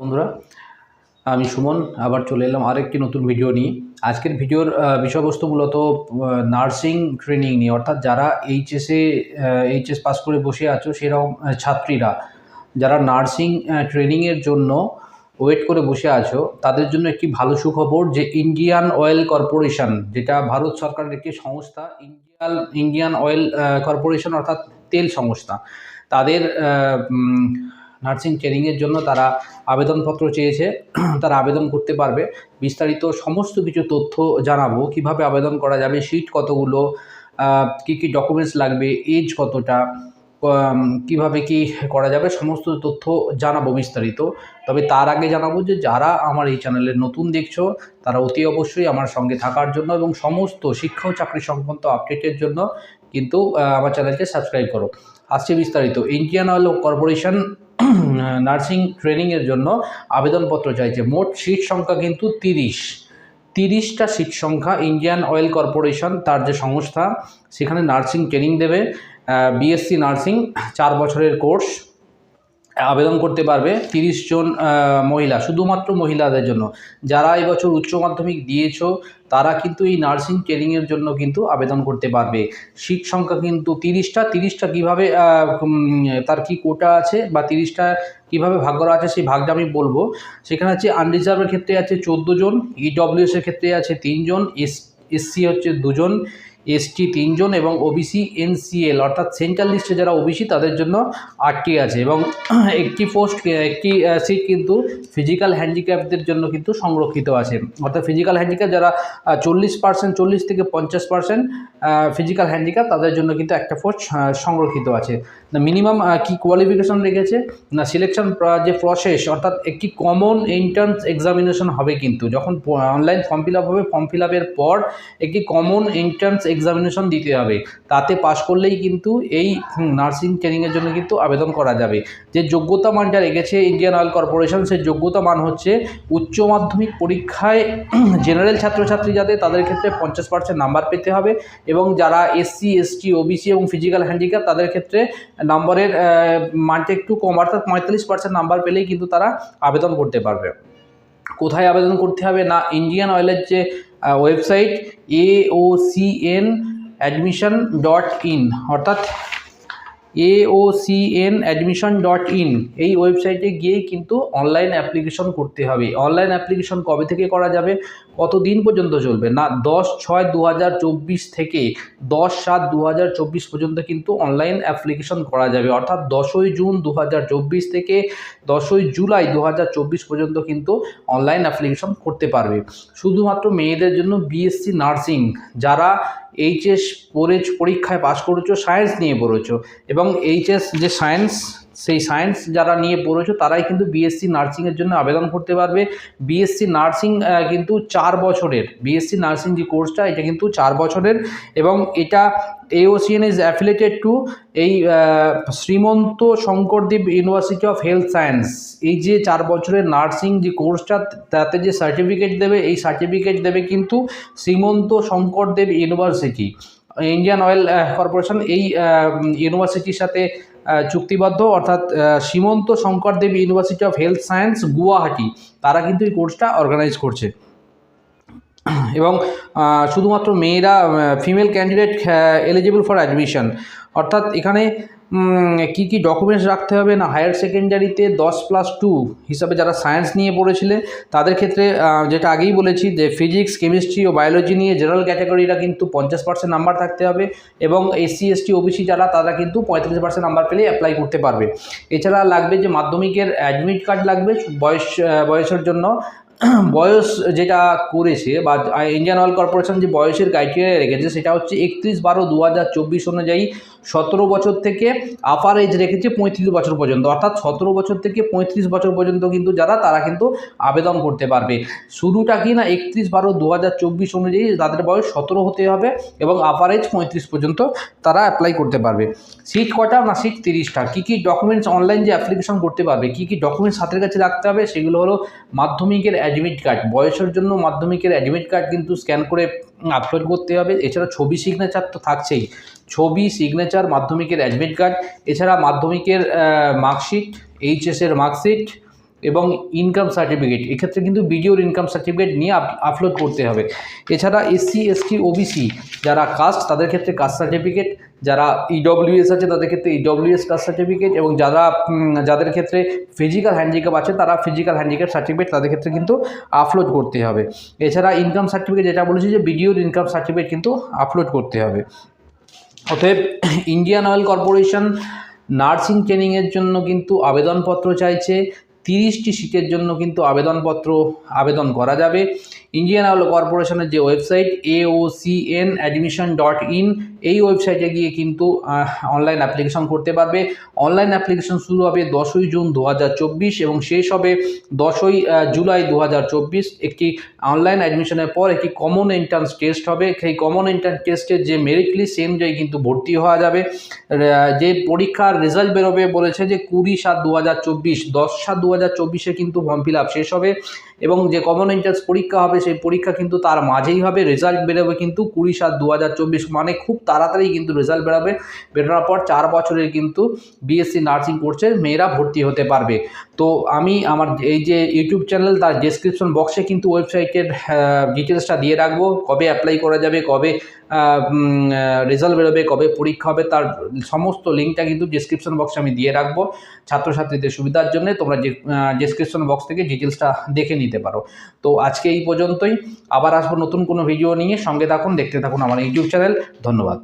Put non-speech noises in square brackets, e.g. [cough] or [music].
বন্ধুরা, আমি সুমন, আবার চলে এলাম আরেকটি নতুন ভিডিও নিয়ে। আজকের ভিডিওর বিষয়বস্তু মূলত নার্সিং ট্রেনিং নিয়ে। অর্থাৎ যারা এইচএসে এইচএস পাস করে বসে আছো, সেরকম ছাত্রীরা, যারা নার্সিং ট্রেনিংয়ের জন্য ওয়েট করে বসে আছো, তাদের জন্য একটি ভালো সুখবর যে ইন্ডিয়ান অয়েল কর্পোরেশন, যেটা ভারত সরকারের একটি সংস্থা ইন্ডিয়ান ইন্ডিয়ান অয়েল কর্পোরেশন অর্থাৎ তেল সংস্থা, তাদের নার্সিং ট্রেনিংয়ের জন্য তারা আবেদনপত্র চেয়েছে, [clears throat] তারা আবেদন করতে পারবে। বিস্তারিত সমস্ত কিছু তথ্য জানাব, কীভাবে আবেদন করা যাবে, সিট কতগুলো কি কি ডকুমেন্টস লাগবে এজ কতটা কীভাবে কি করা যাবে, সমস্ত তথ্য জানাব বিস্তারিত। তবে তার আগে জানাব যে যারা আমার এই চ্যানেলে নতুন দেখছ, তারা অতি অবশ্যই আমার সঙ্গে থাকার জন্য এবং সমস্ত শিক্ষা ও চাকরি সংক্রান্ত আপডেটের জন্য কিন্তু আমার চ্যানেলকে সাবস্ক্রাইব করো। আসছে বিস্তারিত। ইন্ডিয়ান অয়েল কর্পোরেশন নার্সিং ট্রেনিংয়ের জন্য আবেদনপত্র চাইছে। মোট সিট সংখ্যা কিন্তু তিরিশ। তিরিশটা সিট সংখ্যা ইন্ডিয়ান অয়েল কর্পোরেশন তার যে সংস্থা, সেখানে নার্সিং ট্রেনিং দেবে। বিএসসি নার্সিং চার বছরের কোর্স আবেদন করতে পারবে তিরিশ জন মহিলা, শুধুমাত্র মহিলাদের জন্য। যারা এবছর উচ্চ মাধ্যমিক দিয়েছ, তারা কিন্তু এই নার্সিং ট্রেনিংয়ের জন্য কিন্তু আবেদন করতে পারবে। সিট সংখ্যা কিন্তু তিরিশটা তিরিশটা কীভাবে তার কি কোটা আছে বা তিরিশটা কীভাবে ভাগ করা আছে, সেই ভাগটা আমি বলব। সেখানে আছে আনরিজার্ভের ক্ষেত্রে আছে চোদ্দ জন ইডব্লিউএসের ক্ষেত্রে আছে তিনজন এস এসসি হচ্ছে দুজন এসটি তিনজন এবং ওবিসি এনসিএল, অর্থাৎ সেন্ট্রাল লিস্টে যারা ওবিসি, তাদের জন্য আটটি আছে এবং [clears throat] একটি পোস্ট, একটি সিট কিন্তু ফিজিক্যাল হ্যান্ডিক্যাপদের জন্য কিন্তু সংরক্ষিত আছে। অর্থাৎ ফিজিক্যাল হ্যান্ডিক্যাপ যারা চল্লিশ পার্সেন্ট, চল্লিশ থেকে পঞ্চাশ পার্সেন্ট ফিজিক্যাল হ্যান্ডিক্যাপ, তাদের জন্য কিন্তু একটা পোস্ট সংরক্ষিত আছে। মিনিমাম কি কোয়ালিফিকেশন রেখেছে? না সিলেকশন যে প্রসেস অর্থাৎ একটি কমন এন্ট্রান্স এক্সামিনেশন হবে কিন্তু। যখন অনলাইন ফর্ম ফিল আপ হবে ফর্ম ফিল আপের পর একটি কমন এন্ট্রান্স এক্সামিনেশন দিতে হবে। তাতে পাশ করলেই কিন্তু এই নার্সিং ট্রেনিংয়ের জন্য কিন্তু আবেদন করা যাবে। যে যোগ্যতা মান যা রেখেছে ইন্ডিয়ান অয়েল কর্পোরেশন সেই যোগ্যতা মান হচ্ছে উচ্চ মাধ্যমিক পরীক্ষায় [clears throat] জেনারেল ছাত্রছাত্রী যাদের তাদের ক্ষেত্রে পঞ্চাশ পার্সেন্ট নাম্বার পেতে হবে এবং যারা এসসি এসটি ওবিসি এবং ফিজিক্যাল হ্যান্ডিক্যাপ তাদের ক্ষেত্রে নাম্বারের মানটা একটু কম, অর্থাৎ পঁয়তাল্লিশ পার্সেন্ট নাম্বার পেলেই কিন্তু তারা আবেদন করতে পারবে। কোথায় আবেদন করতে হবে না? ইন্ডিয়ান অয়েলের যে website A O C N admission dot in অর্থাৎ A O C N admission dot in এই ওয়েবসাইটে গিয়েই কিন্তু অনলাইন অ্যাপ্লিকেশন করতে হবে। অনলাইন অ্যাপ্লিকেশন কবে থেকে করা যাবে? কত দিন পর্যন্ত চলবে? না, দশ ছয় দু থেকে দশ সাত দু পর্যন্ত কিন্তু অনলাইন অ্যাপ্লিকেশন করা যাবে। অর্থাৎ দশই জুন দু হাজার চব্বিশ থেকে দশই জুলাই দু হাজার চব্বিশ পর্যন্ত কিন্তু অনলাইন অ্যাপ্লিকেশন করতে পারবে। শুধুমাত্র মেয়েদের জন্য বিএসসি নার্সিং যারা এইচএস পড়ে পরীক্ষায় পাশ করেছ সায়েন্স নিয়ে পড়েছ এবং এইচএস যে সায়েন্স সেই সায়েন্স যারা নিয়ে পড়েছো, তারাই কিন্তু বিএসসি নার্সিংয়ের জন্য আবেদন করতে পারবে। বিএসসি নার্সিং কিন্তু চার বছরের। বিএসসি নার্সিং যে কোর্সটা এটা কিন্তু চার বছরের এবং এটা এওসিএন ইজ অ্যাফিলেটেড টু এই Srimanta Sankardev university of health science এই যে চার বছরের নার্সিং যে কোর্সটা তাতে যে সার্টিফিকেট দেবে, এই সার্টিফিকেট দেবে কিন্তু Srimanta Sankardev university Indian oil corporation এই ইউনিভার্সিটির সাথে চুক্তিবদ্ধ, অর্থাৎ Srimanta Sankardev university of health science Guwahati. তারা কিন্তু এই কোর্সটা অর্গানাইজ করছে। এবং শুধুমাত্র মেয়েরা female candidate eligible for admission অর্থাৎ, এখানে কি কি ডকুমেন্টস রাখতে হবে? না হায়ার সেকেন্ডারিতে দশ প্লাস টু হিসাবে যারা সায়েন্স নিয়ে পড়েছিলে, তাদের ক্ষেত্রে যেটা আগেই বলেছি যে ফিজিক্স কেমিস্ট্রি ও বায়োলজি নিয়ে জেনারেল ক্যাটাগরিরা কিন্তু পঞ্চাশ পার্সেন্ট নাম্বার থাকতে হবে এবং এসসি এসটি ওবিসি যারা, তারা কিন্তু পঁয়তাল্লিশ পার্সেন্ট নাম্বার পেলেই অ্যাপ্লাই করতে পারবে। এছাড়া লাগবে যে মাধ্যমিকের অ্যাডমিট কার্ড লাগবে বয়স বয়সের জন্য। [clears throat] বয়স যেটা করেছে বা ইন্ডিয়ান অয়েল কর্পোরেশন যে বয়সের ক্রাইটেরিয়া রেখেছে, সেটা হচ্ছে একত্রিশ বারো দু অনুযায়ী সতেরো বছর থেকে আপার এজ রেখেছে পঁয়ত্রিশ বছর পর্যন্ত। অর্থাৎ সতেরো বছর থেকে পঁয়ত্রিশ বছর পর্যন্ত কিন্তু যারা, তারা কিন্তু আবেদন করতে পারবে। শুরুটা কি না একত্রিশ বারো দু অনুযায়ী তাদের বয়স সতেরো হতে হবে এবং আপার এজ পঁয়ত্রিশ পর্যন্ত তারা অ্যাপ্লাই করতে পারবে। সিট কটা না সিট তিরিশটা? কী কী ডকুমেন্টস অনলাইন যে অ্যাপ্লিকেশন করতে পারবে, কী কী ডকুমেন্টস হাতের কাছে রাখতে হবে, সেগুলো হলো মাধ্যমিকের অ্যাডমিট কার্ড বয়সের জন্য মাধ্যমিকের অ্যাডমিট কার্ড কিন্তু স্ক্যান করে আপলোড করতে হবে। এছাড়া ছবি সিগনেচার তো থাকছেই। ছবি সিগনেচার মাধ্যমিকের অ্যাডমিট কার্ড এছাড়া মাধ্যমিকের মার্কশিট এইচএসের মার্কশিট এবং ইনকাম সার্টিফিকেট এক্ষেত্রে কিন্তু বিডিওর ইনকাম সার্টিফিকেট নিয়ে আপলোড করতে হবে। এছাড়া এসসি এসটি ওবিসি যারা কাস্ট তাদের ক্ষেত্রে কাস্ট সার্টিফিকেট যারা ইডব্লিউএস আছে, তাদের ক্ষেত্রে ইডব্লিউএস কাস্ট সার্টিফিকেট এবং যারা যাদের ক্ষেত্রে ফিজিক্যাল হ্যান্ডিক্যাপ আছে, তারা ফিজিক্যাল হ্যান্ডিক্যাপ সার্টিফিকেট তাদের ক্ষেত্রে কিন্তু আপলোড করতে হবে। এছাড়া ইনকাম সার্টিফিকেট যেটা বলেছি যে বিডিওর ইনকাম সার্টিফিকেট কিন্তু আপলোড করতে হবে। অতএব ইন্ডিয়ান অয়েল কর্পোরেশন নার্সিং ট্রেনিংয়ের জন্য কিন্তু আবেদনপত্র চাইছে। তিরিশটি সিটের জন্য কিন্তু আবেদনপত্র আবেদন করা যাবে। ইন্ডিয়ান অয়েল কর্পোরেশনের যে website A O C N admission dot in এই ওয়েবসাইটে গিয়ে কিন্তু অনলাইন অ্যাপ্লিকেশন করতে পারবে। অনলাইন অ্যাপ্লিকেশন শুরু হবে দশই জুন দু হাজার চব্বিশ এবং শেষ হবে দশই জুলাই দু হাজার চব্বিশ। একটি অনলাইন অ্যাডমিশনের পর একটি কমন এন্ট্রান্স টেস্ট হবে। সেই কমন এন্ট্রান্স টেস্টের যে মেরিট লিস্ট সেই অনুযায়ী কিন্তু ভর্তি হওয়া যাবে। যে পরীক্ষার রেজাল্ট বেরোবে বলেছে যে কুড়ি সাত দু হাজার চব্বিশ, দশ সাত দু হাজার চব্বিশে কিন্তু ফর্ম ফিল আপ শেষ হবে এবং যে কমন এন্ট্রান্স পরীক্ষা হবে, সেই পরীক্ষা কিন্তু তার মাঝেই হবে। রেজাল্ট বেরোবে কিন্তু কুড়ি সাত দু মানে খুব তাড়াতাড়ি কিন্তু রেজাল্ট বেরোবে। বেরোনোর পর চার বছরের কিন্তু বিএসসি নার্সিং কোর্সে মেয়েরা ভর্তি হতে পারবে। তো আমি আমার এই যে ইউটিউব চ্যানেল, তার ডেসক্রিপশন বক্সে কিন্তু ওয়েবসাইটের ডিটেলসটা দিয়ে রাখব। কবে অ্যাপ্লাই করা যাবে, কবে রেজাল্ট বেরোবে, কবে পরীক্ষা হবে, তার সমস্ত লিঙ্কটা কিন্তু ডিসক্রিপশন বক্সে আমি দিয়ে রাখব। ছাত্রছাত্রীদের সুবিধার জন্য তোমরা ডিসক্রিপশন বক্স থেকে ডিটেলসটা দেখে নিতে পারো। তো আজকে এই পর্যন্তই। আবার আসব নতুন কোনো ভিডিও নিয়ে। সঙ্গে থাকুন, দেখতে থাকুন আমার ইউটিউব চ্যানেল। ধন্যবাদ।